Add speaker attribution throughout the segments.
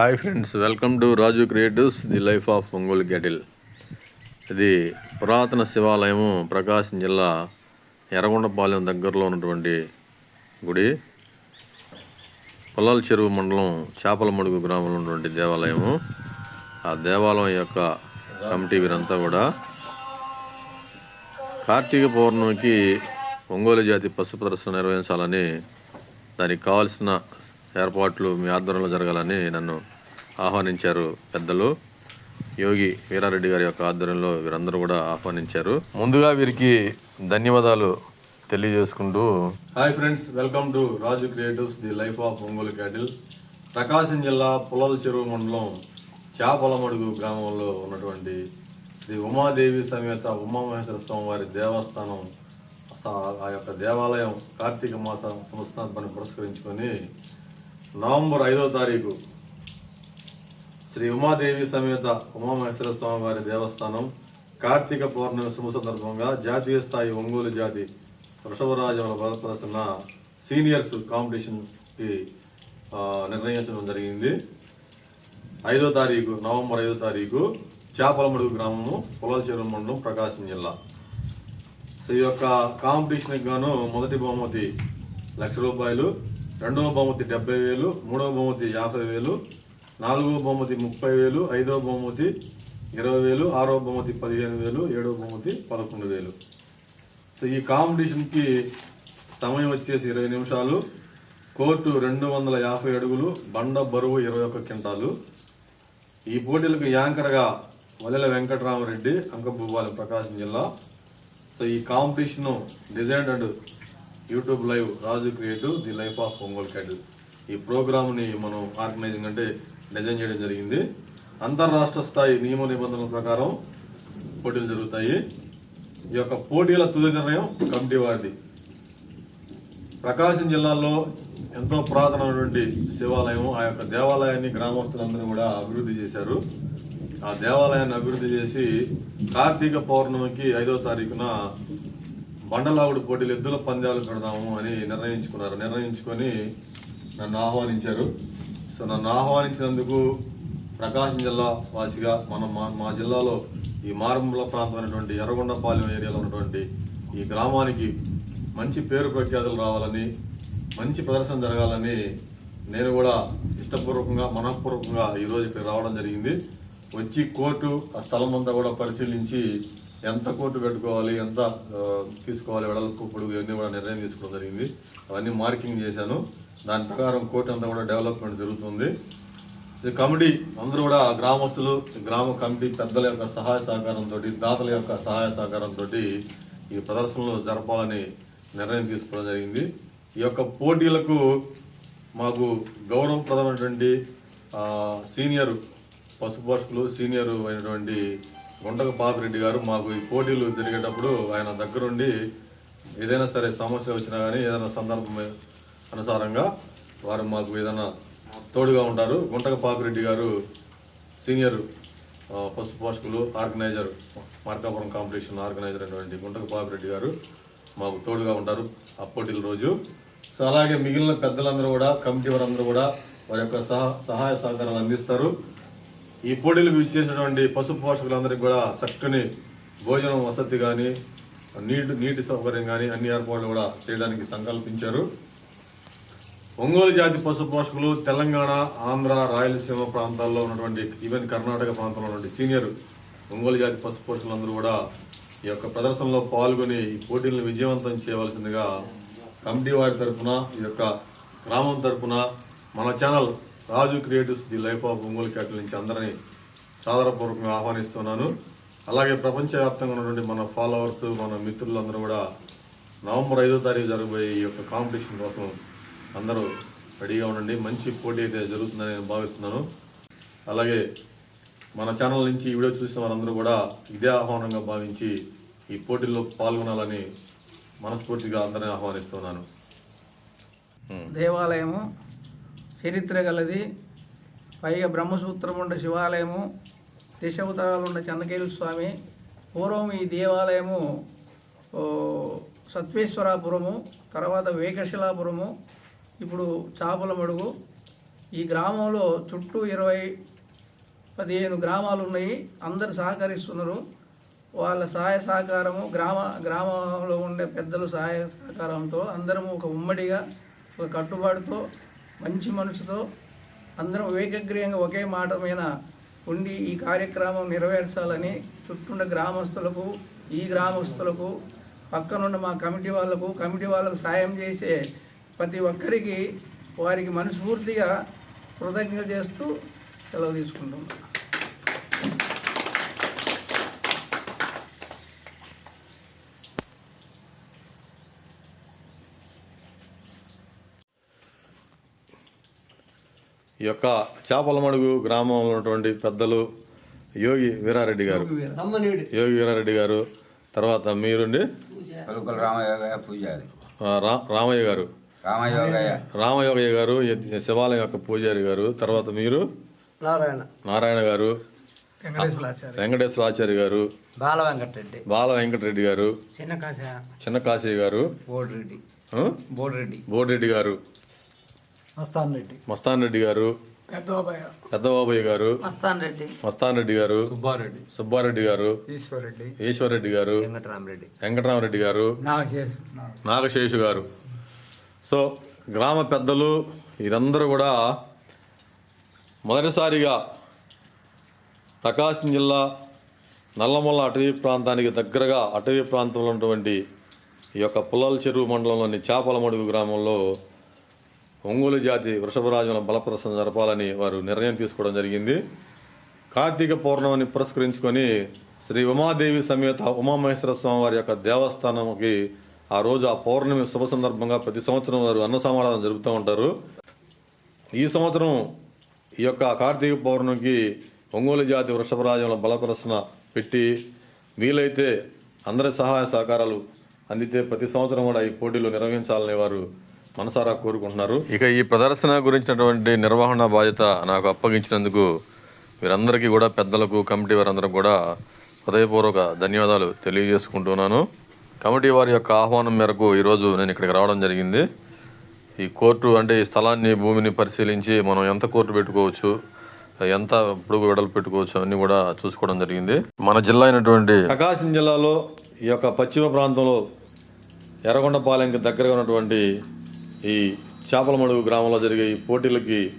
Speaker 1: Hi friends welcome to Raju creatives the life of Ongole cattle ఇది పురాతన శివాలయము ప్రకాశం జిల్లా ఎర్రగొండపాలెం దగ్గరలో ఉన్నటువంటి గుడి. పొలాల చెరువు మండలం చేపల మడుగు గ్రామంలో ఉన్నటువంటి దేవాలయము. ఆ దేవాలయం యొక్క కమిటీ వీరంతా కూడా. కార్తీక పౌర్ణమికి ఒంగోలు జాతి పశు ప్రదర్శన నిర్వహించాలని దానికి కావాల్సిన ఏర్పాట్లు మీ ఆధ్వర్యంలో జరగాలని నన్ను ఆహ్వానించారు పెద్దలు యోగి వీరారెడ్డి గారి యొక్క ఆధ్వర్యంలో వీరందరూ కూడా ఆహ్వానించారు. ముందుగా వీరికి ధన్యవాదాలు తెలియజేసుకుంటూ hi friends welcome to Raju creatives the life of Ongole cattle. Prakasam జిల్లా పుల్లల చెరువు మండలం చేపలమడుగు గ్రామంలో ఉన్నటువంటి శ్రీ ఉమాదేవి సమేత ఉమామహేశ్వర స్వామి వారి దేవస్థానం ఆ- యొక్క దేవాలయం కార్తీక మాసం సంస్థానాన్ని పురస్కరించుకొని నవంబర్ ఐదో తారీఖు శ్రీ ఉమాదేవి సమేత ఉమామహేశ్వర స్వామి వారి దేవస్థానం కార్తీక పౌర్ణమి శుభ సందర్భంగా జాతీయ స్థాయి ఒంగోలు జాతి వృషభరాజుల ప్రదర్శన సీనియర్స్ కాంపిటీషన్కి నిర్ణయించడం జరిగింది. ఐదో తారీఖు నవంబర్ ఐదో తారీఖు చేపలమడుగు గ్రామము పొలాచెరువు మండలం ప్రకాశం జిల్లా. సో ఈ యొక్క కాంపిటీషన్కి గాను మొదటి బహుమతి లక్ష రూపాయలు రెండవ బహుమతి డెబ్బై వేలు మూడవ బహుమతి యాభై వేలు నాలుగవ బహుమతి ముప్పై వేలు ఐదవ బహుమతి ఇరవై వేలు ఆరవ బహుమతి పదిహేను వేలు ఏడవ బహుమతి పదకొండు వేలు. సో ఈ కాంపిటీషన్కి సమయం వచ్చేసి ఇరవై నిమిషాలు. కోర్టు రెండు వందల యాభై అడుగులు బండ బరువు ఇరవై ఒక్క క్వింటాలు. ఈ పోటీలకు యాంకర్గా వలెల వెంకటరామరెడ్డి అంకభూపాలెం ప్రకాశం జిల్లా. సో ఈ competition design and YouTube live Raju creative the life of Ongole cattle ఈ ప్రోగ్రామ్ని మనం ఆర్గనైజింగ్ అంటే డిజైన్ చేయడం జరిగింది. అంతర్రాష్ట్ర స్థాయి నియమ నిబంధనల ప్రకారం పోటీలు జరుగుతాయి. ఈ యొక్క పోటీల తుది నిర్ణయం కమిటీ వారిది. ప్రకాశం జిల్లాలో ఎంతో పురాతనమైనటువంటి శివాలయం ఆ యొక్క దేవాలయాన్ని గ్రామస్తులందరూ కూడా అభివృద్ధి చేశారు. ఆ దేవాలయాన్ని అభివృద్ధి చేసి కార్తీక పౌర్ణమికి ఐదో తారీఖున బండలాగుడు పోటీలు ఎద్దుల పందాలు పెడదాము అని నిర్ణయించుకున్నారు. నిర్ణయించుకొని నన్ను ఆహ్వానించారు. సో నన్ను ఆహ్వానించినందుకు ప్రకాశం జిల్లా వాసిగా మనం మా మా జిల్లాలో ఈ మారుమూల ప్రాంతమైనటువంటి ఎర్రగొండపాలెం ఏరియాలో ఉన్నటువంటి ఈ గ్రామానికి మంచి పేరు ప్రఖ్యాతులు రావాలని మంచి ప్రదర్శన జరగాలని నేను కూడా ఇష్టపూర్వకంగా మనఃపూర్వకంగా ఈరోజు ఇక్కడ రావడం జరిగింది. వచ్చి కోర్టు ఆ స్థలం అంతా కూడా పరిశీలించి ఎంత కోర్టు పెట్టుకోవాలి ఎంత తీసుకోవాలి వెడల్పు పొడుగు ఇవన్నీ కూడా నిర్ణయం తీసుకోవడం జరిగింది. అవన్నీ మార్కింగ్ చేశాను. దాని ప్రకారం కోర్టు అంతా కూడా డెవలప్మెంట్ జరుగుతుంది. ఈ కమిటీ అందరూ కూడా గ్రామస్తులు గ్రామ కమిటీ పెద్దల యొక్క సహాయ సహకారంతో దాతల యొక్క సహాయ సహకారంతో ఈ ప్రదర్శనలు జరపాలని నిర్ణయం తీసుకోవడం జరిగింది. ఈ యొక్క పోటీలకు మాకు గౌరవప్రదమైనటువంటి సీనియర్ పశుపోషకులు సీనియర్ అయినటువంటి గుంటక పాపిరెడ్డి గారు మాకు ఈ పోటీలు జరిగేటప్పుడు ఆయన దగ్గరుండి ఏదైనా సరే సమస్య వచ్చినా కానీ ఏదైనా సందర్భం అనుసారంగా వారు మాకు ఏదైనా తోడుగా ఉంటారు. గుంటక పాపిరెడ్డి గారు సీనియర్ పశు పోషకులు ఆర్గనైజర్ మార్కాపురం కాంపిటీషన్ ఆర్గనైజర్ అయినటువంటి గుంటక పాపిరెడ్డి గారు మాకు తోడుగా ఉంటారు ఆ పోటీల రోజు. సో అలాగే మిగిలిన పెద్దలందరూ కూడా కమిటీ వారందరూ కూడా వారి యొక్క సహా సహాయ సహకారాలు అందిస్తారు. ఈ పోటీలకు ఇచ్చేసినటువంటి పశు పోషకులందరికీ కూడా చక్కని భోజనం వసతి కానీ నీటి నీటి సౌకర్యం కానీ అన్ని ఏర్పాట్లు కూడా చేయడానికి సంకల్పించారు. ఒంగోలు జాతి పశు పోషకులు తెలంగాణ ఆంధ్ర రాయలసీమ ప్రాంతాల్లో ఉన్నటువంటి ఈవెన్ కర్ణాటక ప్రాంతంలో ఉన్నటువంటి సీనియర్ ఒంగోలు జాతి పశు పోషకులందరూ కూడా ఈ యొక్క ప్రదర్శనలో పాల్గొని ఈ పోటీలను విజయవంతం చేయవలసిందిగా కమిటీ వారి తరఫున ఈ యొక్క గ్రామం తరఫున మన channel Raju creatives the life of Ongole cattle నుంచి అందరినీ సాదరపూర్వకంగా ఆహ్వానిస్తున్నాను. అలాగే ప్రపంచవ్యాప్తంగా ఉన్నటువంటి మన ఫాలోవర్స్ మన మిత్రులందరూ కూడా నవంబర్ ఐదో తారీఖు జరగబోయే ఈ యొక్క కాంపిటీషన్ కోసం అందరూ రెడీగా ఉండండి. మంచి పోటీ అయితే జరుగుతుందని నేను భావిస్తున్నాను. అలాగే మన ఛానల్ నుంచి ఈ వీడియో చూసిన వారందరూ కూడా ఇదే ఆహ్వానంగా భావించి ఈ పోటీల్లో పాల్గొనాలని మనస్ఫూర్తిగా అందరినీ ఆహ్వానిస్తున్నాను.
Speaker 2: దేవాలయము చరిత్ర గలది. పైగా బ్రహ్మసూత్రం ఉండే శివాలయము దశావతారాలు ఉన్న చెన్నకేలు స్వామి పూర్వం ఈ దేవాలయము సత్వేశ్వరాపురము తర్వాత వేకశిలాపురము ఇప్పుడు చాపల మడుగు. ఈ గ్రామంలో చుట్టూ ఇరవై పదిహేను గ్రామాలు ఉన్నాయి అందరు సహకరిస్తున్నారు. వాళ్ళ సహాయ సహకారము గ్రామ గ్రామంలో ఉండే పెద్దలు సహాయ సహకారంతో అందరము ఒక ఉమ్మడిగా ఒక కట్టుబాటుతో మంచి మనసుతో అందరం ఏకగ్రీయంగా ఒకే మాట మీద ఉండి ఈ కార్యక్రమం నెరవేర్చాలని చుట్టూన్న గ్రామస్తులకు ఈ గ్రామస్తులకు పక్కనున్న మా కమిటీ వాళ్ళకు కమిటీ వాళ్ళకు సాయం చేసే ప్రతి ఒక్కరికి వారికి మనస్ఫూర్తిగా కృతజ్ఞత చేస్తూ సెలవు తీసుకుంటాం
Speaker 1: ఈ యొక్క చేపలమడుగు గ్రామంలో ఉన్నటువంటి పెద్దలు యోగి వీరారెడ్డి గారు. యోగి వీరారెడ్డి గారు తర్వాత మీరుండి? రామయ్య గారు
Speaker 3: రామయోగయ్య
Speaker 1: రామయోగయ్య గారు. శివాలయం యొక్క పూజారి గారు తర్వాత మీరు?
Speaker 4: నారాయణ.
Speaker 1: నారాయణ గారు. వెంకటేశ్వర ఆచార్య గారు.
Speaker 4: బాల వెంకటరెడ్డి
Speaker 1: బాల వెంకటరెడ్డి గారు
Speaker 4: చిన్న కాశ
Speaker 1: గారు.
Speaker 4: బోడిరెడ్డి. బోడిరెడ్డి
Speaker 1: గారు.
Speaker 4: మస్తాన్ రెడ్డి.
Speaker 1: మస్తాన్ రెడ్డి గారు పెద్దబాబయ్య. గారు
Speaker 5: మస్తాన్ రెడ్డి.
Speaker 1: మస్తాన్ రెడ్డి గారు
Speaker 4: సుబ్బారెడ్డి.
Speaker 1: సుబ్బారెడ్డి గారు
Speaker 4: ఈశ్వరెడ్డి.
Speaker 1: ఈశ్వరరెడ్డి గారు
Speaker 4: వెంకటరామరెడ్డి.
Speaker 1: వెంకటరామరెడ్డి గారు నాగశేషు గారు. సో గ్రామ పెద్దలు వీరందరూ కూడా మొదటిసారిగా ప్రకాశం జిల్లా నల్లమల్ల అటవీ ప్రాంతానికి దగ్గరగా అటవీ ప్రాంతంలో ఉన్నటువంటి ఈ యొక్క పుల్లల చెరువు మండలంలోని చేపలమడుగు గ్రామంలో ఒంగోలు జాతి వృషభరాజుల బలప్రసం జరపాలని వారు నిర్ణయం తీసుకోవడం జరిగింది. కార్తీక పౌర్ణమిని పురస్కరించుకొని శ్రీ ఉమాదేవి సమేత ఉమామహేశ్వర స్వామి వారి యొక్క దేవస్థానంకి ఆ రోజు ఆ పౌర్ణమి శుభ సందర్భంగా ప్రతి సంవత్సరం వారు అన్న సమాధానం జరుపుతూ ఉంటారు. ఈ సంవత్సరం ఈ యొక్క కార్తీక పౌర్ణమికి ఒంగోలు జాతి వృషభరాజుల బలప్రసన పెట్టి వీలైతే అందరి సహాయ సహకారాలు అందితే ప్రతి సంవత్సరం కూడా ఈ పోటీలు నిర్వహించాలని వారు మనసారా కోరుకుంటున్నారు. ఇక ఈ ప్రదర్శన గురించినటువంటి నిర్వహణ బాధ్యత నాకు అప్పగించినందుకు వీరందరికీ కూడా పెద్దలకు కమిటీ వారందరూ కూడా హృదయపూర్వక ధన్యవాదాలు తెలియజేసుకుంటున్నాను. కమిటీ వారి యొక్క ఆహ్వానం మేరకు ఈరోజు నేను ఇక్కడికి రావడం జరిగింది. ఈ కోర్టు అంటే ఈ స్థలాన్ని భూమిని పరిశీలించి మనం ఎంత కోర్టు పెట్టుకోవచ్చు ఎంత పొడుగు వెడలు పెట్టుకోవచ్చు అన్ని కూడా చూసుకోవడం జరిగింది. మన జిల్లా అయినటువంటి ప్రకాశం జిల్లాలో ఈ యొక్క పశ్చిమ ప్రాంతంలో ఎర్రగొండపాలెంకి దగ్గరగా ఉన్నటువంటి ఈ చేపలమడుగు గ్రామంలో జరిగే ఈ పోటీలకి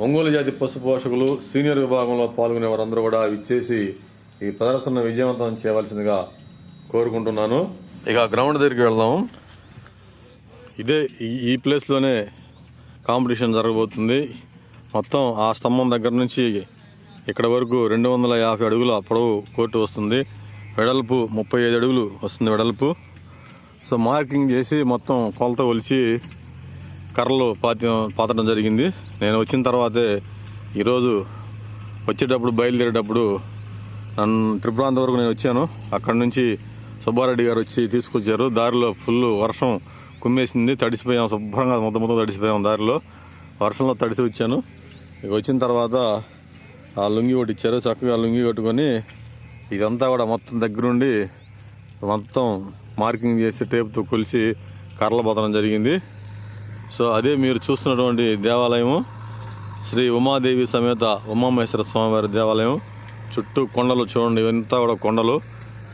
Speaker 1: ఒంగోలు జాతి పశు పోషకులు సీనియర్ విభాగంలో పాల్గొనే వారందరూ కూడా ఇచ్చేసి ఈ ప్రదర్శన విజయవంతం చేయవలసిందిగా కోరుకుంటున్నాను. ఇక గ్రౌండ్ దగ్గరికి వెళ్దాం. ఇదే ఈ- ఈ ప్లేస్లోనే కాంపిటీషన్ జరగబోతుంది. మొత్తం ఆ స్తంభం దగ్గర నుంచి ఇక్కడ వరకు రెండు వందల యాభై అడుగుల పొడవు కోర్టు వస్తుంది. వెడల్పు ముప్పై ఐదు అడుగులు వస్తుంది వెడల్పు. సో మార్కింగ్ చేసి మొత్తం కొలత కొలిచి కర్రలు పాతి పాతడం జరిగింది. నేను వచ్చిన తర్వాతే ఈరోజు వచ్చేటప్పుడు బయలుదేరేటప్పుడు నన్ను త్రిపురాంత వరకు నేను వచ్చాను. అక్కడ నుంచి సుబ్బారెడ్డి గారు వచ్చి తీసుకొచ్చారు. దారిలో ఫుల్ వర్షం కుమ్మేసింది. తడిసిపోయాం శుభ్రంగా మొత్తం మొత్తం తడిసిపోయాం దారిలో. వర్షంలో తడిసి వచ్చాను. ఇక వచ్చిన తర్వాత ఆ లుంగి ఒకటి ఇచ్చారు. చక్కగా లుంగి కట్టుకొని ఇదంతా కూడా మొత్తం దగ్గరుండి మొత్తం మార్కింగ్ చేసి టేప్తో కొలిసి కర్రలు జరిగింది. సో అదే మీరు చూస్తున్నటువంటి దేవాలయము శ్రీ ఉమాదేవి సమేత ఉమామహేశ్వర స్వామివారి దేవాలయం. చుట్టూ కొండలు చూడండి ఇవంతా కూడా కొండలు.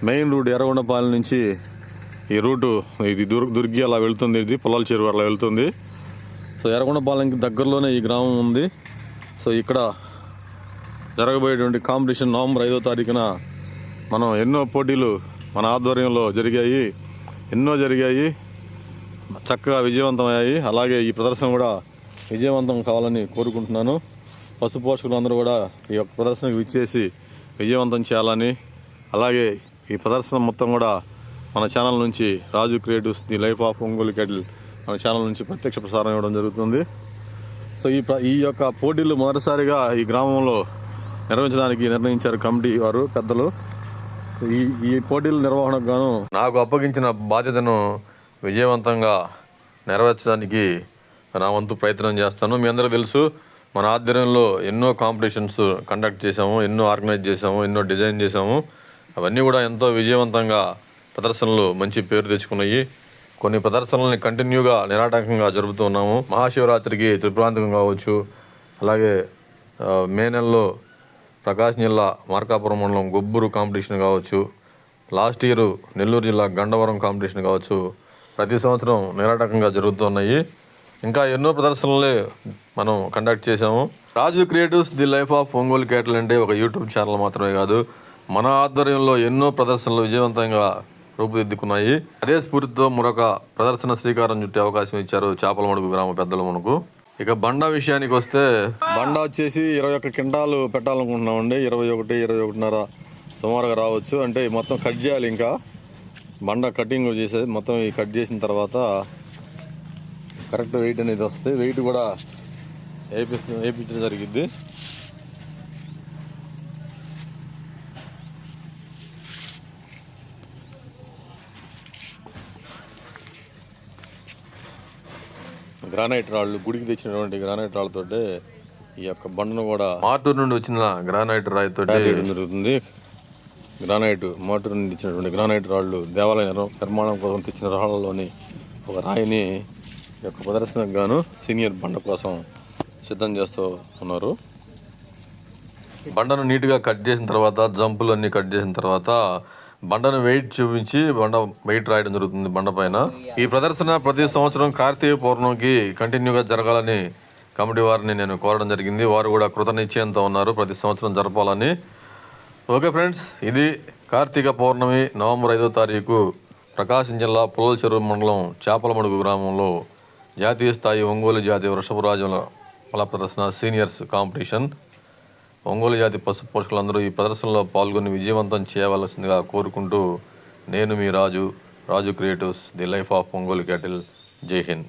Speaker 1: మెయిన్ రూట్ ఎర్రగొండపాలెం నుంచి ఈ రూటు ఇది దుర్ దుర్గి అలా వెళ్తుంది ఇది పొలాల చెరువు అలా వెళ్తుంది. సో ఎర్రగొండపాలెంకి దగ్గరలోనే ఈ గ్రామం ఉంది. సో ఇక్కడ జరగబోయేటువంటి కాంపిటీషన్ నవంబర్ ఐదో తారీఖున మనం ఎన్నో పోటీలు మన ఆధ్వర్యంలో జరిగాయి ఎన్నో జరిగాయి చక్కగా విజయవంతమయ్యాయి. అలాగే ఈ ప్రదర్శన కూడా విజయవంతం కావాలని కోరుకుంటున్నాను. పశు పోషకులు అందరూ కూడా ఈ యొక్క ప్రదర్శనకు విచ్చేసి విజయవంతం చేయాలని. అలాగే ఈ ప్రదర్శన మొత్తం కూడా మన ఛానల్ నుంచి Raju creatives the life of Ongole cattle మన ఛానల్ నుంచి ప్రత్యక్ష ప్రసారం ఇవ్వడం జరుగుతుంది. సో ఈ ఈ యొక్క పోటీలు మొదటిసారిగా ఈ గ్రామంలో నిర్వహించడానికి నిర్ణయించారు కమిటీ వారు పెద్దలు. ఈ ఈ పోటీల నిర్వహణకు గాను నాకు అప్పగించిన బాధ్యతను విజయవంతంగా నెరవేర్చడానికి నా వంతు ప్రయత్నం చేస్తాను. మీ అందరూ తెలుసు మన ఆధ్వర్యంలో ఎన్నో కాంపిటీషన్స్ కండక్ట్ చేసాము ఎన్నో ఆర్గనైజ్ చేసాము ఎన్నో డిజైన్ చేసాము అవన్నీ కూడా ఎంతో విజయవంతంగా ప్రదర్శనలు మంచి పేరు తెచ్చుకున్నాయి. కొన్ని ప్రదర్శనల్ని కంటిన్యూగా నిరాటంకంగా జరుపుతూ ఉన్నాము. మహాశివరాత్రికి త్రిప్రాంతకం కావచ్చు అలాగే మే నెలలో ప్రకాశం జిల్లా మార్కాపురం మండలం గొబ్బూరు కాంపిటీషన్ కావచ్చు. లాస్ట్ ఇయర్ నెల్లూరు జిల్లా గండవరం కాంపిటీషన్ కావచ్చు. ప్రతి సంవత్సరం నిరాటకంగా జరుగుతున్నాయి. ఇంకా ఎన్నో ప్రదర్శనలే మనం కండక్ట్ చేశాము. Raju creatives the life of Ongole cattle అంటే ఒక యూట్యూబ్ ఛానల్ మాత్రమే కాదు మన ఆధ్వర్యంలో ఎన్నో ప్రదర్శనలు విజయవంతంగా రూపుదిద్దుకున్నాయి. అదే స్ఫూర్తితో మరొక ప్రదర్శన శ్రీకారం చుట్టే అవకాశం ఇచ్చారు చేపలమడుగు గ్రామ పెద్దలు మనకు. ఇక బండ విషయానికి వస్తే బండ వచ్చేసి ఇరవై ఒక్క కింటాలు పెట్టాలనుకుంటున్నామండి. ఇరవై ఒకటి ఇరవై ఒకటిన్నర సుమారుగా రావచ్చు. అంటే మొత్తం కట్ చేయాలి ఇంకా. బండ కటింగ్ చేసేది మొత్తం ఈ కట్ చేసిన తర్వాత కరెక్ట్ వెయిట్ అనేది వస్తుంది వెయిట్ కూడా వేపిస్తు వేయించడం జరిగింది గ్రానైట్ రాళ్ళు గుడికి తెచ్చినటువంటి గ్రానైట్ రాళ్ళతోటే ఈ యొక్క బండను కూడా మార్టూరు నుండి వచ్చిన గ్రానైట్ రాయితో జరుగుతుంది. గ్రానైట్ మార్టూరు నుండి ఇచ్చినటువంటి గ్రానైట్ రాళ్ళు దేవాలయ నిర్- నిర్మాణం కోసం తెచ్చిన రాళ్ళలోని ఒక రాయిని ఈ యొక్క ప్రదర్శనకు గాను సీనియర్ బండ కోసం సిద్ధం చేస్తూ ఉన్నారు. బండను నీట్గా కట్ చేసిన తర్వాత జంపులు అన్ని కట్ చేసిన తర్వాత బండను వెయిట్ చూపించి బండ వెయిట్ రాయడం జరుగుతుంది బండ పైన. ఈ ప్రదర్శన ప్రతి సంవత్సరం కార్తీక పౌర్ణమికి కంటిన్యూగా జరగాలని కమిటీ వారిని నేను కోరడం జరిగింది. వారు కూడా కృత నిశ్చయంతో ఉన్నారు. ప్రతి సంవత్సరం జరపాలని. ఓకే ఫ్రెండ్స్ ఇది కార్తీక పౌర్ణమి నవంబర్ ఐదో తారీఖు ప్రకాశం జిల్లా పుల్లల చెరువు మండలం చేపలమడుగు గ్రామంలో జాతీయ స్థాయి ఒంగోలు జాతి వృషభరాజుల మల ప్రదర్శన సీనియర్స్ కాంపిటీషన్. ఒంగోలు జాతి పశు పోషకులందరూ ఈ ప్రదర్శనలో పాల్గొని విజయవంతం చేయవలసిందిగా కోరుకుంటూ నేను మీ Raju Raju creatives the life of Ongole cattle. Jai Hind.